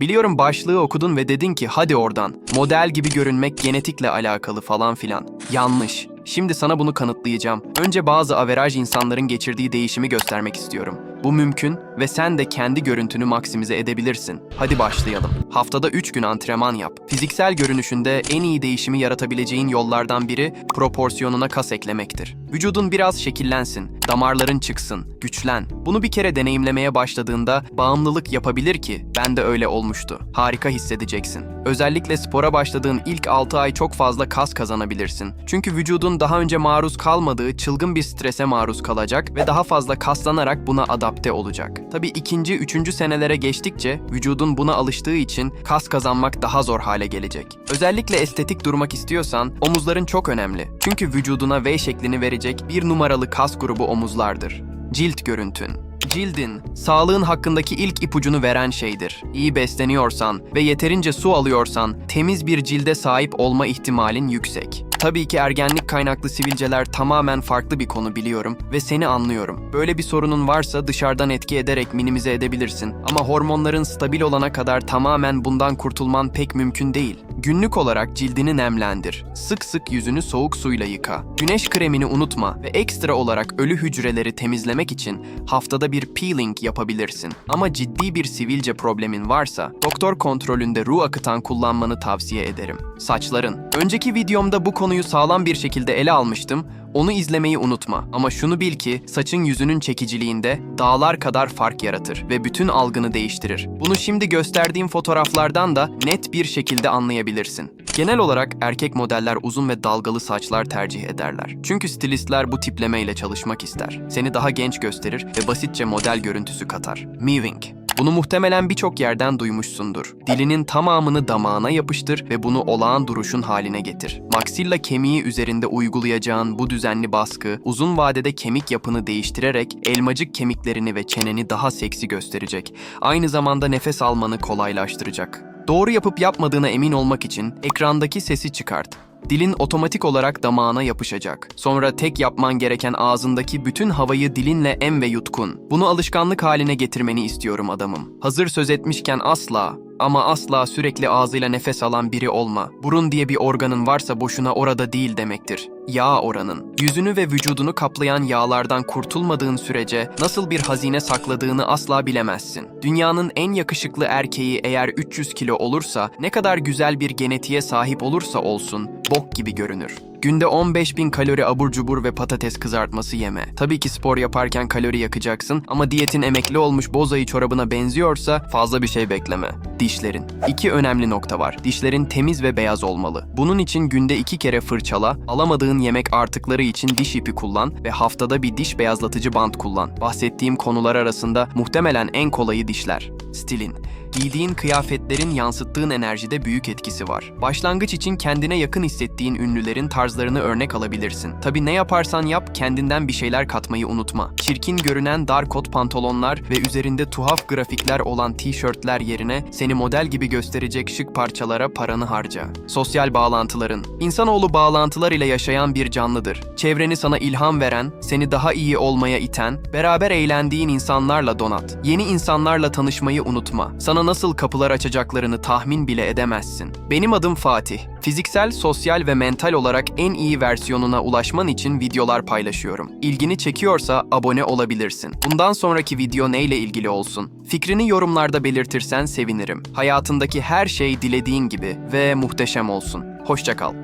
Biliyorum başlığı okudun ve dedin ki hadi oradan. Model gibi görünmek genetikle alakalı falan filan. Yanlış. Şimdi sana bunu kanıtlayacağım. Önce bazı averaj insanların geçirdiği değişimi göstermek istiyorum. Bu mümkün ve sen de kendi görüntünü maksimize edebilirsin. Hadi başlayalım. Haftada 3 gün antrenman yap. Fiziksel görünüşünde en iyi değişimi yaratabileceğin yollardan biri proporsiyonuna kas eklemektir. Vücudun biraz şekillensin, damarların çıksın, güçlen. Bunu bir kere deneyimlemeye başladığında bağımlılık yapabilir ki ben de öyle olmuştu. Harika hissedeceksin. Özellikle spora başladığın ilk 6 ay çok fazla kas kazanabilirsin. Çünkü vücudun daha önce maruz kalmadığı çılgın bir strese maruz kalacak ve daha fazla kaslanarak buna adapte olacak. Tabii ikinci, üçüncü senelere geçtikçe vücudun buna alıştığı için kas kazanmak daha zor hale gelecek. Özellikle estetik durmak istiyorsan omuzların çok önemli. Çünkü vücuduna V şeklini verecek bir numaralı kas grubu omuzlardır. Cilt görüntün. Cildin, sağlığın hakkındaki ilk ipucunu veren şeydir. İyi besleniyorsan ve yeterince su alıyorsan temiz bir cilde sahip olma ihtimalin yüksek. Tabii ki ergenlik kaynaklı sivilceler tamamen farklı bir konu biliyorum ve seni anlıyorum. Böyle bir sorunun varsa dışarıdan etki ederek minimize edebilirsin ama hormonların stabil olana kadar tamamen bundan kurtulman pek mümkün değil. Günlük olarak cildini nemlendir. Sık sık yüzünü soğuk suyla yıka. Güneş kremini unutma ve ekstra olarak ölü hücreleri temizlemek için haftada bir peeling yapabilirsin. Ama ciddi bir sivilce problemin varsa doktor kontrolünde ruh akıtan kullanmanı tavsiye ederim. Saçların. Önceki videomda bu konuyu sağlam bir şekilde ele almıştım. Onu izlemeyi unutma ama şunu bil ki saçın yüzünün çekiciliğinde dağlar kadar fark yaratır ve bütün algını değiştirir. Bunu şimdi gösterdiğim fotoğraflardan da net bir şekilde anlayabilirsin. Genel olarak erkek modeller uzun ve dalgalı saçlar tercih ederler. Çünkü stilistler bu tiplemeyle çalışmak ister. Seni daha genç gösterir ve basitçe model görüntüsü katar. Mewing bunu muhtemelen birçok yerden duymuşsundur. Dilinin tamamını damağına yapıştır ve bunu olağan duruşun haline getir. Maxilla kemiği üzerinde uygulayacağın bu düzenli baskı, uzun vadede kemik yapını değiştirerek elmacık kemiklerini ve çeneni daha seksi gösterecek. Aynı zamanda nefes almanı kolaylaştıracak. Doğru yapıp yapmadığına emin olmak için ekrandaki sesi çıkart. Dilin otomatik olarak damağına yapışacak. Sonra tek yapman gereken ağzındaki bütün havayı dilinle em ve yutkun. Bunu alışkanlık haline getirmeni istiyorum adamım. Hazır söz etmişken asla ama asla sürekli ağzıyla nefes alan biri olma. Burun diye bir organın varsa boşuna orada değil demektir. Yağ oranın. Yüzünü ve vücudunu kaplayan yağlardan kurtulmadığın sürece nasıl bir hazine sakladığını asla bilemezsin. Dünyanın en yakışıklı erkeği eğer 300 kilo olursa, ne kadar güzel bir genetiğe sahip olursa olsun, bok gibi görünür. Günde 15 bin kalori abur cubur ve patates kızartması yeme. Tabii ki spor yaparken kalori yakacaksın ama diyetin emekli olmuş bozayı çorabına benziyorsa fazla bir şey bekleme. Dişlerin. İki önemli nokta var. Dişlerin temiz ve beyaz olmalı. Bunun için günde iki kere fırçala, alamadığın yemek artıkları için diş ipi kullan ve haftada bir diş beyazlatıcı bant kullan. Bahsettiğim konular arasında muhtemelen en kolayı dişler. Stilin. Giydiğin kıyafetlerin yansıttığın enerjide büyük etkisi var. Başlangıç için kendine yakın hissettiğin ünlülerin tarzlarını örnek alabilirsin. Tabi ne yaparsan yap kendinden bir şeyler katmayı unutma. Çirkin görünen dar kot pantolonlar ve üzerinde tuhaf grafikler olan tişörtler yerine seni model gibi gösterecek şık parçalara paranı harca. Sosyal bağlantıların. İnsanoğlu bağlantılar ile yaşayan bir canlıdır. Çevreni sana ilham veren, seni daha iyi olmaya iten, beraber eğlendiğin insanlarla donat. Yeni insanlarla tanışmayı unutma. Sana nasıl kapılar açacaklarını tahmin bile edemezsin. Benim adım Fatih. Fiziksel, sosyal ve mental olarak en iyi versiyonuna ulaşman için videolar paylaşıyorum. İlgini çekiyorsa abone olabilirsin. Bundan sonraki video neyle ilgili olsun? Fikrini yorumlarda belirtirsen sevinirim. Hayatındaki her şey dilediğin gibi ve muhteşem olsun. Hoşça kal.